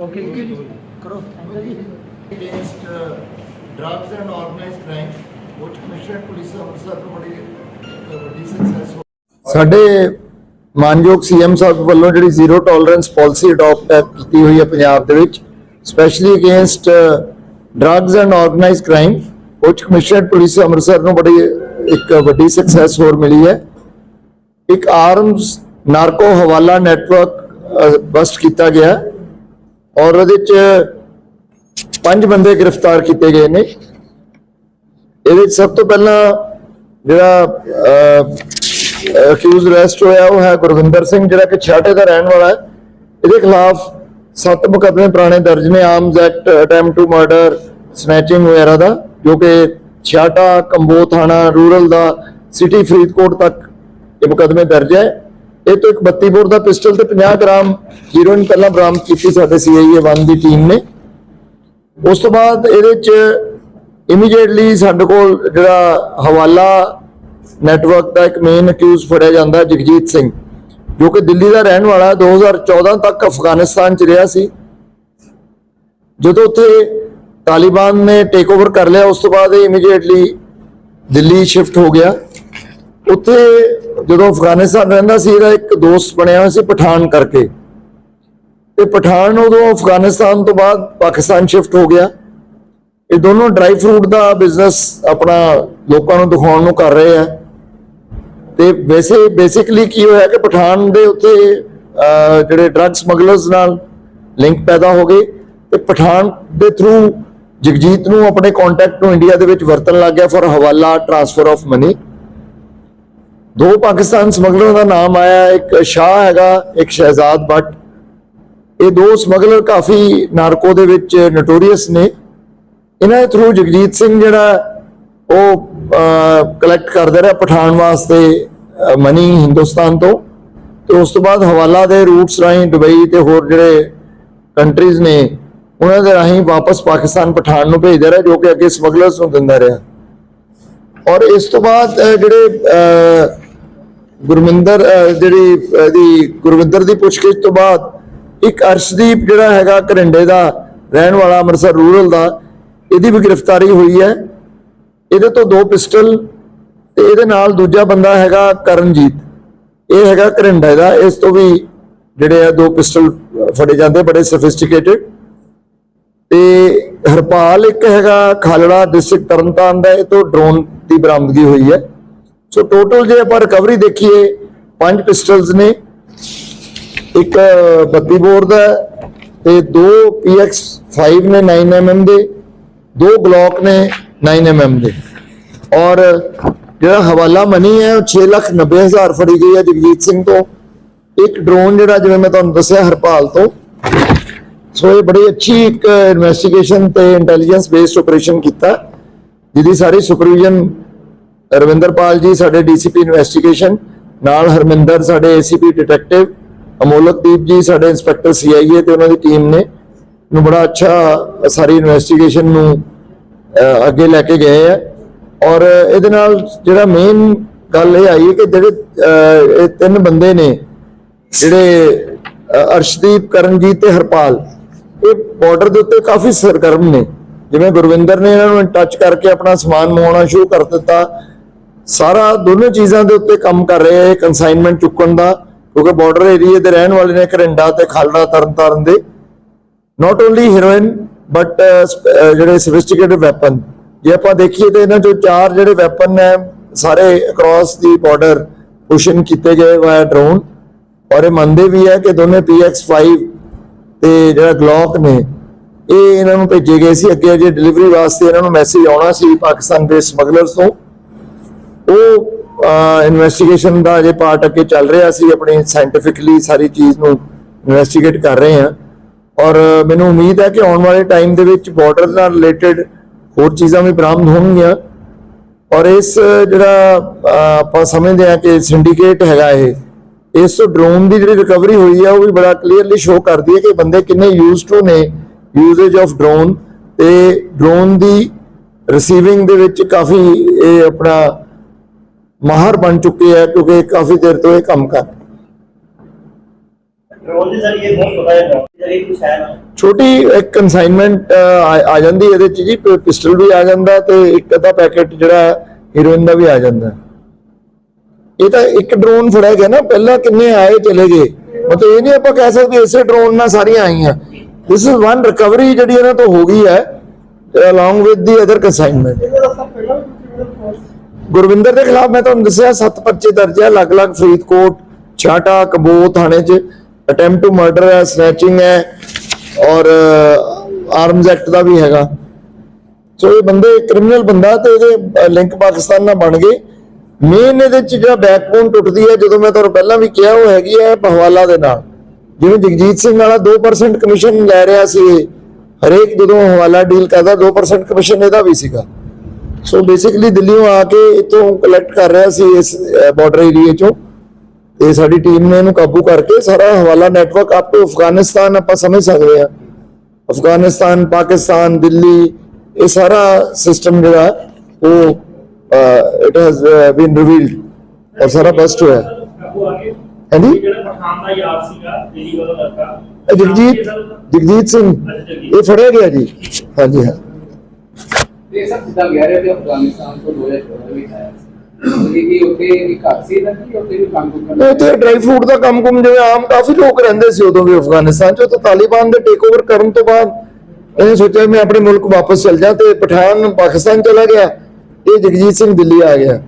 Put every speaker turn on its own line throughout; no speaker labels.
Okay ਜੀ ਕਰੋ uncle ਜੀ
against uh, drugs and organized crime, which Commissioner Police Officer ਨੂੰ ਬੜੀ ਇੱਕ ਵੱਡੀ ਸਕਸੈਸ ਹੋ
ਸਾਡੇ ਮਾਨਯੋਗ ਸੀਐਮ ਸਾਹਿਬ ਵੱਲੋਂ ਜਿਹੜੀ ਜ਼ੀਰੋ ਟੋਲਰੈਂਸ ਪਾਲਿਸੀ ਅਡਾਪਟ ਕੀਤੀ ਹੋਈ ਹੈ ਪੰਜਾਬ ਦੇ ਵਿੱਚ specially against drugs and organised crime ਉੱਚ ਕਮਿਸ਼ਨਰ ਪੁਲਿਸ ਅੰਮ੍ਰਿਤਸਰ ਨੂੰ ਬੜੀ ਇੱਕ ਵੱਡੀ ਸਕਸੈਸ ਹੋਰ ਮਿਲੀ ਹੈ। ਇੱਕ arms narco hawala network bust ਕੀਤਾ ਗਿਆ। ਔਰ ਉਹਦੇ ਚ ਪੰਜ ਬੰਦੇ ਗ੍ਰਿਫਤਾਰ ਕੀਤੇ ਗਏ ਨੇ। ਇਹਦੇ ਵਿੱਚ ਸਭ ਤੋਂ ਪਹਿਲਾਂ ਜਿਹੜਾ ਅਕਿਊਜ਼ ਅਰੈਸਟ ਹੋਇਆ ਉਹ ਹੈ ਗੁਰਵਿੰਦਰ ਸਿੰਘ, ਜਿਹੜਾ ਕਿ ਛਾਟੇ ਦਾ ਰਹਿਣ ਵਾਲਾ ਹੈ। ਇਹਦੇ ਖਿਲਾਫ ਸੱਤ ਮੁਕੱਦਮੇ ਪੁਰਾਣੇ ਦਰਜ ਨੇ arms act attempt to murder snatching ਵਗੈਰਾ ਦਾ, ਜੋ ਕਿ ਛਾਟਾ ਕੰਬੋ ਥਾਣਾ, ਰੂਰਲ ਦਾ ਸਿਟੀ ਫਰੀਦਕੋਟ ਤੱਕ ਇਹ ਮੁਕੱਦਮੇ ਦਰਜ ਹੈ। ਇਹ ਤੋਂ ਇੱਕ 32 ਬੋਰ ਦਾ ਪਿਸਟਲ ਤੇ 50 ਗ੍ਰਾਮ ਹੀਰੋਇਨ ਪਹਿਲਾਂ ਬਰਾਮਦ ਕੀਤੀ ਸਾਡੇ ਸੀਆਈਏ 1 ਦੀ ਟੀਮ ਨੇ। ਉਸ ਤੋਂ ਬਾਅਦ ਇਹਦੇ ਚ ਇਮੀਡੀਏਟਲੀ ਸਾਡੇ ਕੋਲ ਜਿਹੜਾ ਹਵਾਲਾ ਨੈਟਵਰਕ ਦਾ ਇੱਕ ਮੇਨ ਅਕਿਊਜ਼ ਫੜਿਆ ਜਾਂਦਾ ਜਗਜੀਤ ਸਿੰਘ, ਜੋ ਕਿ ਦਿੱਲੀ ਦਾ ਰਹਿਣ ਵਾਲਾ ਹੈ 2014 ਤੱਕ ਅਫਗਾਨਿਸਤਾਨ ਚ ਰਿਹਾ ਸੀ। ਜਦੋਂ ਉੱਥੇ ਤਾਲਿਬਾਨ ਨੇ ਟੇਕ ਓਵਰ ਕਰ ਲਿਆ, ਉਸ ਤੋਂ ਬਾਅਦ ਇਹ ਇਮੀਡੀਏਟਲੀ ਦਿੱਲੀ ਸ਼ਿਫਟ ਹੋ ਗਿਆ। ਉੱਥੇ ਜਦੋਂ ਅਫਗਾਨਿਸਤਾਨ ਰਹਿੰਦਾ ਸੀ, ਇਹਦਾ ਇੱਕ ਦੋਸਤ ਬਣਿਆ ਹੋਇਆ ਸੀ ਪਠਾਨ ਕਰਕੇ। ਤੇ ਪਠਾਨ ਉਦੋਂ ਅਫਗਾਨਿਸਤਾਨ ਤੋਂ ਬਾਅਦ ਪਾਕਿਸਤਾਨ ਸ਼ਿਫਟ ਹੋ ਗਿਆ। ਇਹ ਦੋਨੋਂ ਡਰਾਈ ਫਰੂਟ ਦਾ ਬਿਜ਼ਨਸ ਆਪਣਾ ਲੋਕਾਂ ਨੂੰ ਦਿਖਾਉਣ ਨੂੰ ਕਰ ਰਹੇ ਆ। ਤੇ ਵੈਸੇ ਬੇਸਿਕਲੀ ਕੀ ਹੋਇਆ ਕਿ ਪਠਾਨ ਦੇ ਉੱਤੇ ਜਿਹੜੇ ਡਰੱਗ ਸਮਗਲਰਸ ਨਾਲ ਲਿੰਕ ਪੈਦਾ ਹੋ ਗਏ। ਤੇ ਪਠਾਨ ਦੇ ਥਰੂ ਜਗਜੀਤ ਨੂੰ ਆਪਣੇ ਕੰਟੈਕਟ ਨੂੰ ਇੰਡੀਆ ਦੇ ਵਿੱਚ ਵਰਤਣ ਲੱਗ ਗਿਆ ਫॉर ਹਵਾਲਾ ਟ੍ਰਾਂਸਫਰ ਆਫ ਮਨੀ ਦੋ ਪਾਕਿਸਤਾਨ ਸਮਗਲਰਾਂ ਦਾ ਨਾਮ ਆਇਆ, ਇੱਕ ਸ਼ਾਹ ਹੈਗਾ, ਇੱਕ ਸ਼ਹਿਜ਼ਾਦ ਭੱਟ। ਇਹ ਦੋ ਸਮਗਲਰ ਕਾਫੀ ਨਾਰਕੋ ਦੇ ਵਿੱਚ ਨੋਟੋਰੀਅਸ ਨੇ। ਇਹਨਾਂ ਦੇ ਥਰੂ ਜਗਜੀਤ ਸਿੰਘ ਜਿਹੜਾ, ਉਹ ਕਲੈਕਟ ਕਰਦਾ ਰਿਹਾ ਪਠਾਨ ਵਾਸਤੇ ਮਨੀ ਹਿੰਦੁਸਤਾਨ ਤੋਂ। ਤੇ ਉਸ ਤੋਂ ਬਾਅਦ ਹਵਾਲਾ ਦੇ ਰੂਟਸ ਰਾਹੀਂ ਦੁਬਈ ਤੇ ਹੋਰ ਜਿਹੜੇ ਕੰਟਰੀਜ਼ ਨੇ, ਉਹਨਾਂ ਦੇ ਰਾਹੀਂ ਵਾਪਸ ਪਾਕਿਸਤਾਨ ਪਠਾਨ ਨੂੰ ਭੇਜਦਾ ਰਿਹਾ, ਜੋ ਕਿ ਅੱਗੇ ਸਮਗਲਰਸ ਨੂੰ ਦਿੰਦਾ ਰਿਹਾ। ਔਰ ਇਸ ਤੋਂ ਬਾਅਦ ਜਿਹੜੇ ਗੁਰਮਿੰਦਰ ਜਿਹੜੀ, ਇਹਦੀ ਗੁਰਵਿੰਦਰ ਦੀ ਪੁੱਛਗਿੱਛ ਤੋਂ ਬਾਅਦ ਇੱਕ ਅਰਸ਼ਦੀਪ ਜਿਹੜਾ ਹੈਗਾ ਘਰਿੰਡੇ ਦਾ ਰਹਿਣ ਵਾਲਾ ਅੰਮ੍ਰਿਤਸਰ ਰੂਰਲ ਦਾ, ਇਹਦੀ ਵੀ ਗ੍ਰਿਫਤਾਰੀ ਹੋਈ ਹੈ। ਇਹਦੇ ਤੋਂ ਦੋ ਪਿਸਟਲ ਤੇ ਇਹਦੇ ਨਾਲ ਦੂਜਾ ਬੰਦਾ ਹੈਗਾ ਕਰਨਜੀਤ। ਇਹ ਹੈਗਾ ਘਰਿੰਡੇ ਦਾ। ਇਸ ਤੋਂ ਵੀ ਜਿਹੜੇ ਆ ਦੋ ਪਿਸਟਲ ਫੜੇ ਜਾਂਦੇ, ਬੜੇ ਸੋਫਿਸਟੀਕੇਟਡ ਤੇ ਹਰਪਾਲ ਇੱਕ ਹੈਗਾ ਖਾਲੜਾ ਡਿਸਟ੍ਰਿਕਟ ਤਰਨਤਾਰਨ ਦਾ, ਇਹ ਤੋਂ ਡਰੋਨ ਦੀ ਬਰਾਮਦਗੀ ਹੋਈ ਹੈ। ਸੋ ਟੋਟਲ ਜੇ ਆਪਾਂ ਰਿਕਵਰੀ ਦੇਖੀਏ ਪੰਜ ਪਿਸਟਲਸ ਨੇ ਇੱਕ 32 ਬੋਰ ਦਾ ਹੈ ਤੇ ਦੋ PX5 ਨੇ 9mm ਦੇ ਦੋ ਗਲੌਕ ਨੇ 9mm ਦੇ ਔਰ ਜਿਹੜਾ ਹਵਾਲਾ ਮਨੀ ਹੈ ਉਹ 690000 ਫੜੀ ਗਈ ਹੈ ਜਗਜੀਤ ਸਿੰਘ ਤੋਂ ਇੱਕ ਡਰੋਨ ਜਿਹੜਾ ਜਿਵੇਂ ਮੈਂ ਤੁਹਾਨੂੰ ਦੱਸਿਆ ਹਰਪਾਲ ਤੋਂ ਸੋ ਇਹ ਬੜੀ ਅੱਛੀ ਇੱਕ ਇਨਵੈਸਟੀਗੇਸ਼ਨ ਤੇ ਇੰਟੈਲੀਜੈਂਸ ਬੇਸਡ ਆਪਰੇਸ਼ਨ ਕੀਤਾ ਜਿਹਦੀ ਸਾਰੀ ਸੁਪਰਵੀਜ਼ਨ ਰਵਿੰਦਰਪਾਲ ਜੀ, ਸਾਡੇ ਡੀਸੀਪੀ ਇਨਵੈਸਟੀਗੇਸ਼ਨ, ਨਾਲ ਹਰਮਿੰਦਰ, ਸਾਡੇ ਏਸੀਪੀ ਡਿਟੈਕਟਿਵ, ਅਮੋਲਕਦੀਪ ਜੀ, ਸਾਡੇ ਇੰਸਪੈਕਟਰ ਸੀਆਈਏ ਤੇ ਉਹਨਾਂ ਦੀ ਟੀਮ ਨੇ ਨੂੰ ਬੜਾ ਅੱਛਾ ਸਾਰੀ ਇਨਵੈਸਟੀਗੇਸ਼ਨ ਨੂੰ ਅੱਗੇ ਲੈ ਕੇ ਗਏ ਹੈ ਔਰ ਇਹਦੇ ਨਾਲ ਜਿਹੜਾ ਮੇਨ ਗੱਲ ਇਹ ਆਈ ਕਿ ਜਿਹੜੇ ਇਹ ਤਿੰਨ ਬੰਦੇ ਨੇ, ਜਿਹੜੇ ਅਰਸ਼ਦੀਪ ਕਰਨਜੀਤ ਤੇ ਹਰਪਾਲ, ਇਹ ਬਾਰਡਰ ਦੇ ਉੱਤੇ ਕਾਫੀ ਸਰਗਰਮ ਨੇ। ਜਿਵੇਂ ਗੁਰਵਿੰਦਰ ਨੇ ਇਹਨਾਂ ਨੂੰ ਟੱਚ ਕਰਕੇ ਆਪਣਾ ਸਮਾਨ ਮੰਗਵਾਉਣਾ ਸ਼ੁਰੂ ਕਰ ਦਿੱਤਾ ਸਾਰਾ ਦੋਨੋਂ ਚੀਜ਼ਾਂ ਦੇ ਉੱਤੇ ਕੰਮ ਕਰ ਰਹੇ ਆ ਕਨਸਾਈਨਮੈਂਟ ਚੁੱਕਣ ਦਾ, ਕਿਉਂਕਿ ਬਾਰਡਰ ਏਰੀਆ ਦੇ ਰਹਿਣ ਵਾਲੇ ਨੇ ਘਰਿੰਡਾ ਤੇ ਖਾਲੜਾ ਤਰਨਤਾਰਨ ਦੇ। ਨਾਟ ਓਨਲੀ ਹੀਰੋਇਨ ਬਟ ਜਿਹੜੇ ਸੋਫਿਸਟੀਕੇਟਡ ਵੈਪਨ ਜੇ ਆਪਾਂ ਦੇਖੀਏ ਤੇ ਇਹਨਾਂ ਚੋਂ ਚਾਰ ਜਿਹੜੇ ਵੈਪਨ ਨੇ, ਸਾਰੇ ਅਕ੍ਰੋਸ ਦੀ ਬਾਰਡਰ ਪੁਸ਼ਨ ਕੀਤੇ ਗਏ ਵਾਇਆ ਡਰੋਨ ਔਰ ਇਹ ਮੰਨਦੇ ਵੀ ਹੈ ਕਿ ਦੋਨੇ PX5 ਤੇ ਜਿਹੜਾ ਗਲੌਕ ਨੇ, ਇਹ ਇਹਨਾਂ ਨੂੰ ਭੇਜੇ ਗਏ ਸੀ। ਅੱਗੇ ਜੇ ਡਿਲੀਵਰੀ ਵਾਸਤੇ ਇਹਨਾਂ ਨੂੰ ਮੈਸੇਜ ਆਉਣਾ ਸੀ ਪਾਕਿਸਤਾਨ ਦੇ ਸਮਗਲਰਸ ਤੋਂ। ਉਹ ਇਨਵੈਸਟੀਗੇਸ਼ਨ ਦਾ ਜੇ ਪਾਰਟ ਅੱਗੇ ਚੱਲ ਰਿਹਾ ਸੀ, ਆਪਣੀ ਸਾਇੰਟੀਫਿਕਲੀ ਸਾਰੀ ਚੀਜ਼ ਨੂੰ ਇਨਵੈਸਟੀਗੇਟ ਕਰ ਰਹੇ ਹਾਂ। ਔਰ ਮੈਨੂੰ ਉਮੀਦ ਹੈ ਕਿ ਆਉਣ ਵਾਲੇ ਟਾਈਮ ਦੇ ਵਿੱਚ ਬਾਰਡਰ ਨਾਲ ਰਿਲੇਟਡ ਹੋਰ ਚੀਜ਼ਾਂ ਵੀ ਬਰਾਮਦ ਹੋਣਗੀਆਂ। ਔਰ ਇਸ ਜਿਹੜਾ ਆਪਾਂ ਸਮਝਦੇ ਹਾਂ ਕਿ ਸਿੰਡੀਕੇਟ ਹੈਗਾ ਇਹ, ਇਸ ਡਰੋਨ ਦੀ ਜਿਹੜੀ ਰਿਕਵਰੀ ਹੋਈ ਹੈ ਉਹ ਵੀ ਬੜਾ ਕਲੀਅਰਲੀ ਸ਼ੋਅ ਕਰਦੀ ਹੈ ਕਿ ਬੰਦੇ ਕਿੰਨੇ ਯੂਜ਼ ਟੂ ਨੇ ਯੂਜ਼ੇਜ ਆਫ ਡਰੋਨ ਤੇ ਡਰੋਨ ਦੀ ਰਿਸੀਵਿੰਗ ਦੇ ਵਿੱਚ ਕਾਫੀ ਇਹ ਆਪਣਾ ਮਾਹਰ ਬਣ ਚੁੱਕੇ ਹੈ ਕਿਉਂਕਿ ਕਾਫੀ ਦੇਰ ਤੋਂ ਇਹ ਕੰਮ ਕਰ।
ਛੋਟਾ
ਇੱਕ ਕਨਸਾਈਨਮੈਂਟ ਆ ਜਾਂਦੀ ਇਹਦੇ ਚ ਜੀ ਪਿਸਟਲ ਵੀ ਆ ਜਾਂਦਾ ਤੇ ਇੱਕ ਅੱਧਾ ਪੈਕੇਟ ਜਿਹੜਾ ਹੀਰੋਇਨ ਦਾ ਵੀ ਆ ਜਾਂਦਾ। ਇਹ ਤਾਂ ਇੱਕ ਡਰੋਨ ਫੜਿਆ ਗਿਆ ਨਾ ਪਹਿਲਾਂ ਕਿੰਨੇ ਆਏ ਚਲੇ ਗਏ। ਮਤਲਬ ਇਹ ਨਹੀਂ ਆਪਾਂ ਕਹਿ ਸਕਦੇ ਇਸੇ ਡਰੋਨ ਨਾਲ ਸਾਰੀਆਂ ਆਈਆਂ। ਇਜ਼ ਵਨ ਰਿਕਵਰੀ ਜਿਹੜੀ ਇਹਨਾਂ ਤੋਂ ਹੋ ਗਈ ਹੈ along with the other consignment Gurvinder ਦੇ ਖਿਲਾਫ ਮੈਂ ਤੁਹਾਨੂੰ ਦੱਸਿਆ, ਸੱਤ ਪਰਚੇ ਦਰਜ ਹੈ ਅਲੱਗ-ਅਲੱਗ ਫਰੀਦਕੋਟ, ਛਾਟਾ ਕਬੋ ਥਾਣੇ 'ਚ ਅਟੈਂਪਟ ਟੂ ਮਰਡਰ ਹੈ ਸਨੈਚਿੰਗ ਹੈ ਔਰ ਆਰਮਸ ਐਕਟ ਦਾ ਵੀ ਹੈਗਾ। ਸੋ ਇਹ ਬੰਦੇ ਕ੍ਰਿਮੀਨਲ ਬੰਦਾ ਤੇ ਇਹਦੇ ਲਿੰਕ ਪਾਕਿਸਤਾਨ ਨਾਲ ਬਣ ਗਏ। ਮੇਨ ਇਹਦੇ 'ਚ ਜਿਹੜਾ ਬੈਕਬੋਨ ਟੁੱਟਦੀ ਹੈ, ਜਦੋਂ ਮੈਂ ਤੁਹਾਨੂੰ ਪਹਿਲਾਂ ਵੀ ਕਿਹਾ, ਉਹ ਹੈਗੀ ਹੈ ਹਵਾਲਾ ਦੇ ਨਾਲ। ਜਿਵੇਂ ਜਗਜੀਤ ਸਿੰਘ ਵਾਲਾ 2% ਕਮਿਸ਼ਨ ਲੈ ਰਿਹਾ ਸੀ ਹਰੇਕ ਜਦੋਂ ਹਵਾਲਾ ਡੀਲ ਕਰਦਾ 2% ਕਮਿਸ਼ਨ ਇਹਦਾ ਵੀ ਸੀਗਾ। ਸੋ ਬੇਸਿਕਲੀ ਦਿੱਲੀੋਂ ਆ ਕੇ ਇਤੋਂ ਕਲੈਕਟ ਕਰ ਰਿਹਾ ਸੀ ਇਸ ਬਾਰਡਰ ਏਰੀਏ ਚੋਂ ਤੇ ਸਾਡੀ ਟੀਮ ਨੇ ਇਹਨੂੰ ਕਾਬੂ ਕਰਕੇ ਸਾਰਾ ਹਵਾਲਾ ਨੈਟਵਰਕ ਅਪ ਟੂ ਅਫਗਾਨਿਸਤਾਨ ਆਪਾਂ ਸਮਝ ਸਕਦੇ ਆ ਅਫਗਾਨਿਸਤਾਨ ਪਾਕਿਸਤਾਨ ਦਿੱਲੀ ਇਹ ਸਾਰਾ ਸਿਸਟਮ ਜਿਹੜਾ ਹੈ, ਉਹ ਇਟ ਹੈਜ਼ ਬੀਨ ਰਿਵੀਲਡ ਔਰ ਸਾਰਾ ਬਸਟ ਹੋਇਆ
ਕਾਬੂ ਆ ਗਏ
ਹਾਂਜੀ
ਜਿਹੜਾ ਪਠਾਨ ਦਾ ਯਾਰ ਸੀਗਾ ਦਿੱਲੀ ਵਾਲਾ ਲੜਕਾ
ਇਹ ਜਗਜੀਤ ਜਗਜੀਤ ਸਿੰਘ ਇਹ ਫੜਿਆ ਗਿਆ ਜੀ ਹਾਂਜੀ ਹਾਂ
ਤੇ ਸਭ ਜਿੱਦਾਂ ਕਹਿ ਰਹੇ ਤੇ ਅਫਗਾਨਿਸਤਾਨ ਤੋਂ 2014 ਵਿੱਚ ਆਇਆ ਸੀ। ਕਿ ਕਿ ਉੱਥੇ ਇੱਕ ਘਰ ਸੀ ਨਾ ਕਿ ਉੱਥੇ ਵੀ ਕੰਮ ਕੁਮ ਕਰਨਾ?
ਇੱਥੇ ਡਰਾਈ ਫਰੂਟ ਦਾ ਕੰਮ ਕੁਮ ਜਿਵੇਂ ਆਮ ਕਾਫੀ ਲੋਕ ਰਹਿੰਦੇ ਸੀ ਉਦੋਂ ਵੀ ਅਫਗਾਨਿਸਤਾਨ ਚ ਉਹ ਤਾਂ ਤਾਲਿਬਾਨ ਦੇ ਟੇਕ ਓਵਰ ਕਰਨ ਤੋਂ ਬਾਅਦ ਇਹਨੇ ਸੋਚਿਆ ਮੈਂ ਆਪਣੇ ਮੁਲਕ ਵਾਪਸ ਚਲ ਜਾ ਤੇ ਪਠਾਨ ਪਾਕਿਸਤਾਨ ਚਲਾ ਗਿਆ। ਇਹ ਜਗਜੀਤ ਸਿੰਘ ਦਿੱਲੀ ਆ ਗਿਆ।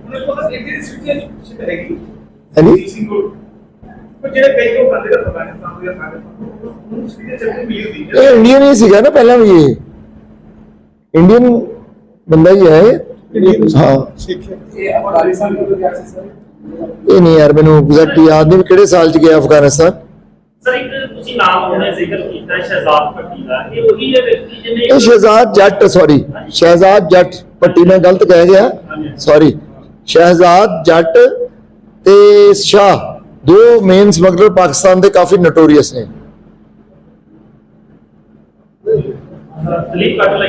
ਇਹ ਇੰਡੀਅਨ ਹੀ ਸੀਗਾ ਨਾ ਪਹਿਲਾਂ ਵੀ ਇਹ। ਇੰਡੀਅਨ ਬੰਦਾ ਹੀ ਹੈ ਇਹ। ਹਾਂ।
ਇਹ ਅਫਗਾਨਿਸਤਾਨ ਤੋਂ ਗਿਆ ਸੀ ਸਰ
ਇਹ ਨਹੀਂ ਯਾਰ ਮੈਨੂੰ ਐਗਜ਼ੈਕਟ ਯਾਦ ਨਹੀਂ ਵੀ ਕਿਹੜੇ ਸਾਲ ਚ ਗਿਆ ਅਫਗਾਨਿਸਤਾਨ?
ਸਰ ਇੱਕ ਤੁਸੀਂ ਨਾਮ ਉਹਨੇ ਜ਼ਿਕਰ ਕੀਤਾ ਸ਼ਹਿਜ਼ਾਦ ਪੱਟੀ ਦਾ। ਇਹ ਉਹੀ ਹੈ ਵਿਅਕਤੀ ਜਿਹਨੇ
ਇਹ ਸ਼ਹਿਜ਼ਾਦ ਜੱਟ ਸੌਰੀ ਸ਼ਹਿਜ਼ਾਦ ਜੱਟ ਪੱਟੀ ਮੈਂ ਗਲਤ ਕਹਿ ਗਿਆ। ਸੌਰੀ ਸ਼ਹਿਜ਼ਾਦ ਜੱਟ ਤੇ ਸ਼ਾਹ ਦੋ ਮੇਨ ਸਮਗਲਰ ਪਾਕਿਸਤਾਨ ਦੇ ਕਾਫੀ ਨੋਟੋਰੀਅਸ ਨੇ।
ਦਲੀਪ ਕੱਟ ਲਈ।